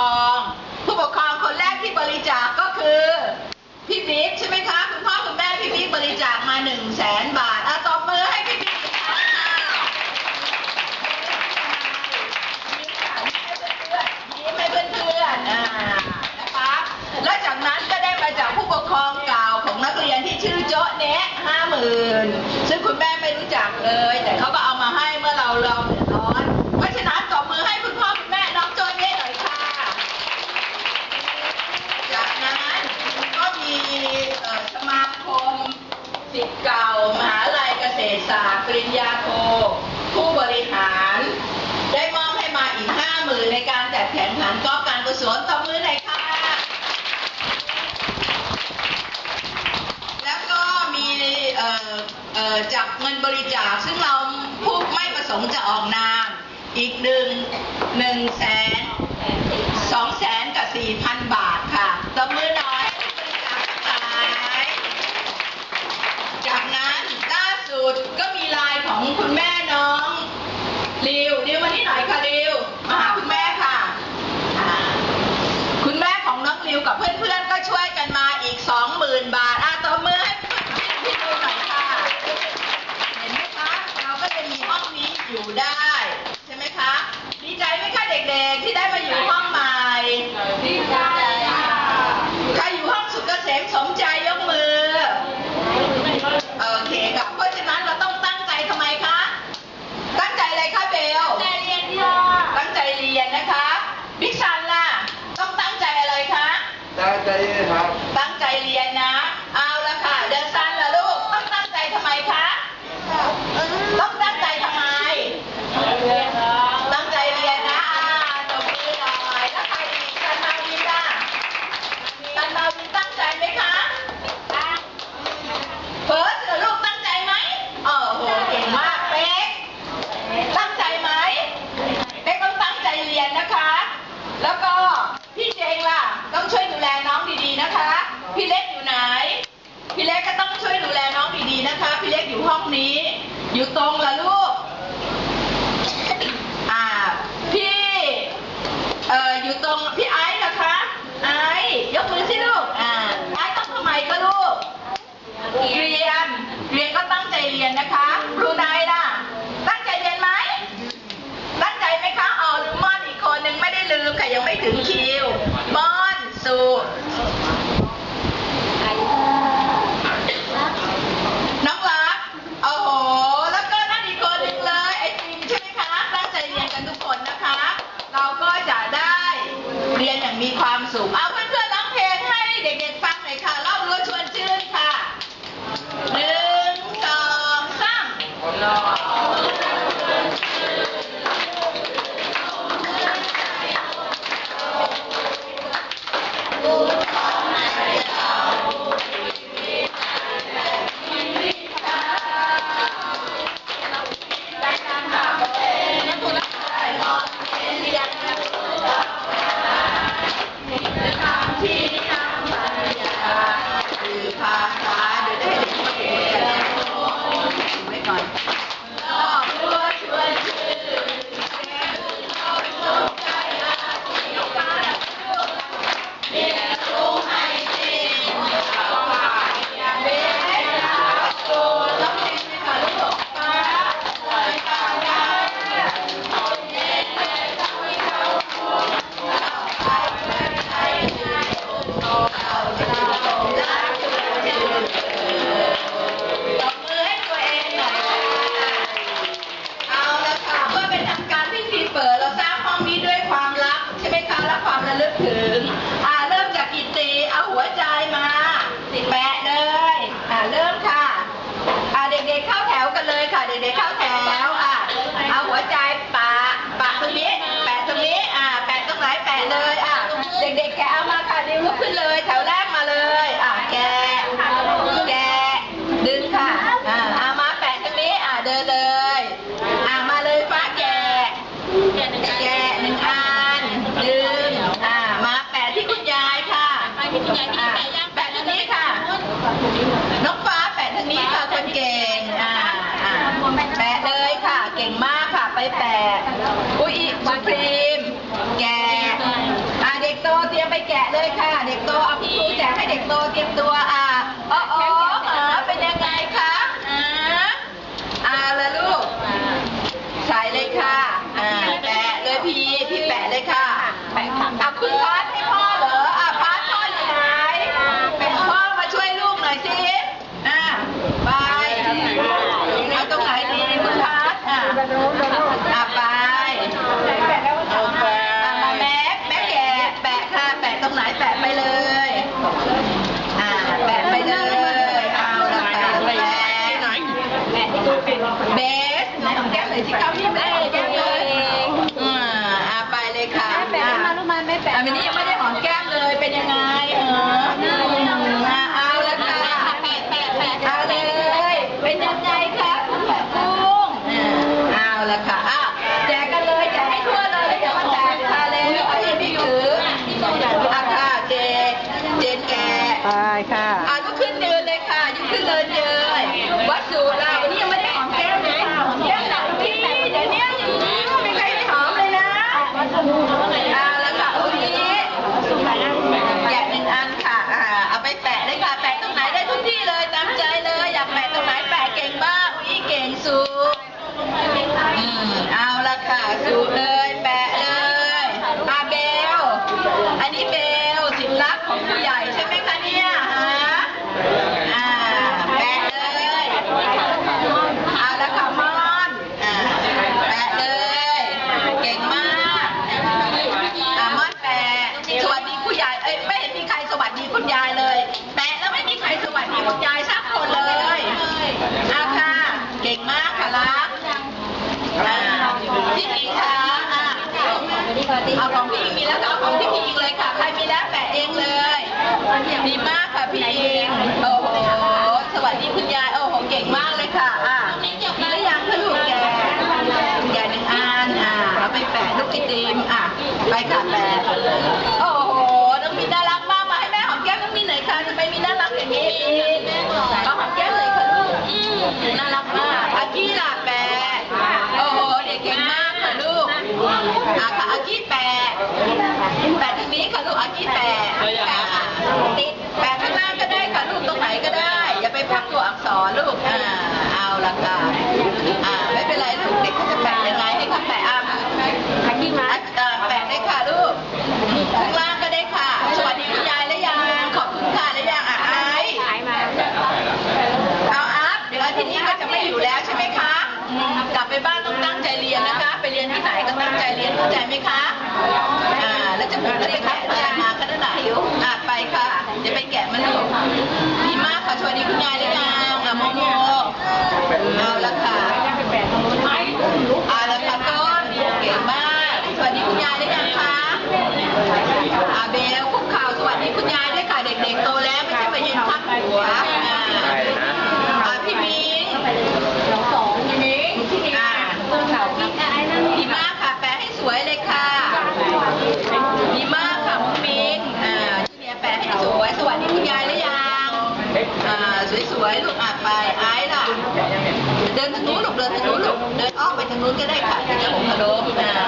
รอง ผู้ปกครองคนแรกที่บริจาคก็คือพี่บิ๊กใช่ไหมคะคุณพ่อคุณแม่พี่บิ๊กบริจาคมาหนึ่งแสนบาทอะตบมือให้พี่บิ๊กอีกครั้งค่ะยิ้มให้เพื่อนยิ้มให้เพื่อนๆอ่านะคะแล้วจากนั้นก็ได้มาจากผู้ปกครองเก่าของนักเรียนที่ชื่อโจ๊ะเนะห้าหมื่นซึ่งคุณแม่ไม่รู้จักเลย แต่เขาก็เอามาให้เมื่อเราเราเดือดร้อน เพราะฉะนั้นตบมือให้คุณพ่อคุณแม่น้องโจ๊ะเนะหน่อยค่ะ จากนั้นก็มีเอ่อสมาคม สิทธิ์เก่ามหาลัยเกษตรศาสตร์ปริญญาโท ผู้บริหาร ได้มอบให้มาอีกห้าหมื่นในการจัดแข่งขันกอล์ฟการกุศลตบมือหน่อยค่ะ แล้วก็มีจากเงินบริจาคซึ่งเราผู้ไม่ประสงค์จะออกนามอีกหนึ่งหนึ่งแสนสองแสนกับสี่พันบาทค่ะตบมือ ก็มีไลน์ของคุณแม่น้องริวริวมาที่ไหน่อยริวมาหาคุณแม่ค่ะอ่า คุณแม่ของน้องริวกับเพื่อนๆ ก็ช่วยกันมาอีก 20,000 บาทอะตบมือให้พี่ดูหน่อยค่ะ เห็นไหมคะ เราก็จะมีห้องนี้อยู่ได้ ใช่ไหมคะ ดีใจไหมคะเด็กๆ ที่ได้มาอยู่ห้องใหม่ ดีใจใครอยู่ห้องสุกเกษมสมใจยกมือ โอเคค่ะเพราะฉะนั้นเราต้องตั้งใจทำไมคะ ตั้งใจอะไรคะเบล ใจเรียนค่ะ ตั้งใจเรียนนะคะบิ๊กซันล่ะ ต้องตั้งใจอะไรคะ ตั้งใจครับ ตั้งใจเรียนนะ เอาละค่ะ เดนซันล่ะลูก ต้องตั้งใจทำไมคะ ต้องตั้งใจทำไม เรียนค่ะ ตั้งใจเรียนนะอ่าตบมือหน่อยแล้วใครอีกซันมาวินล่ะซันมาวินตั้งใจไหมคะเฟิร์สเหรอลูกตั้งใจไหมโอ้โห เก่งมากเป๊ก ตั้งใจไหมเป๊กต้องตั้งใจเรียนนะคะ แล้วก็พี่เจงล่ะ ต้องช่วยดูแลน้องดีๆนะคะ พี่เล็กอยู่ไหน พี่เล็กก็ต้องช่วยดูแลน้องดีๆนะคะ พี่เล็กอยู่ห้องนี้ อยู่ตรงละลูก อ่า พี่ เอ่อ อยู่ตรงพี่ไอซ์นะคะ ไอซ์ยกมือสิลูก อ่า ไอซ์ต้องทำไมก็ลูก เรียน เรียนก็ตั้งใจเรียนนะคะครูนายล่ะ ตั้งใจเรียนไหม ตั้งใจไหมคะอ๋อลืมม่อนอีกคนหนึ่งไม่ได้ลืมค่ะ ยังไม่ถึงคิวบอนสุน้องรักโอ้โห แล้วก็นั่นอีกคนหนึ่งเลย ไอติมใช่ไหมคะตั้งใจเรียนกันทุกคนนะคะ เราก็จะได้เรียนอย่างมีความสุข ดินเลยอะมาเลยฟ้าแกะแกะหนึ่งอันหนึ่งอ่ามาแปะที่คุณยายค่ะไปที่คุณยายที่แปะแปะทางนี้ค่ะน้องฟ้าแปะทางนี้ค่ะคนเก่งอ่าอ่าแปะเลยค่ะ เก่งมากค่ะไปแปะอุ้ยสุพรีมแกะอ่าเด็กโตเตรียมไปแกะเลยค่ะ เด็กโตเอาคุณครูแจกให้เด็กโตเตรียมตัวอ่า anime. ค่ะอะมีหรือยังคะลูกแกแกหนึ่งอันอะเราไปแปะลูกไอติมอะไปค่ะแปะโอ้โหน้องมีน่ารักมากมาให้แม่หอมแก้มน้องมีนหน่อยค่ะจะไปมีน่ารักอย่างนี้แม่หอมแก้มเลยค่ะลูกน่ารักมากอากี้ล่ะ เข้าใจไหมคะอ่าแล้วจะแล้วไปแกะอะไรมาคะนั่นน่อะไปค่ะเดี๋ยวไปแกะมันลูกพี่มากขอสวยดีคุณยายหรือยังอะโมโมเอาละค่ะ lên thằng núi lục lên thằng núi lục. Lên ó mày thằng núi cái đây phải thì nó cũng được nè ờ.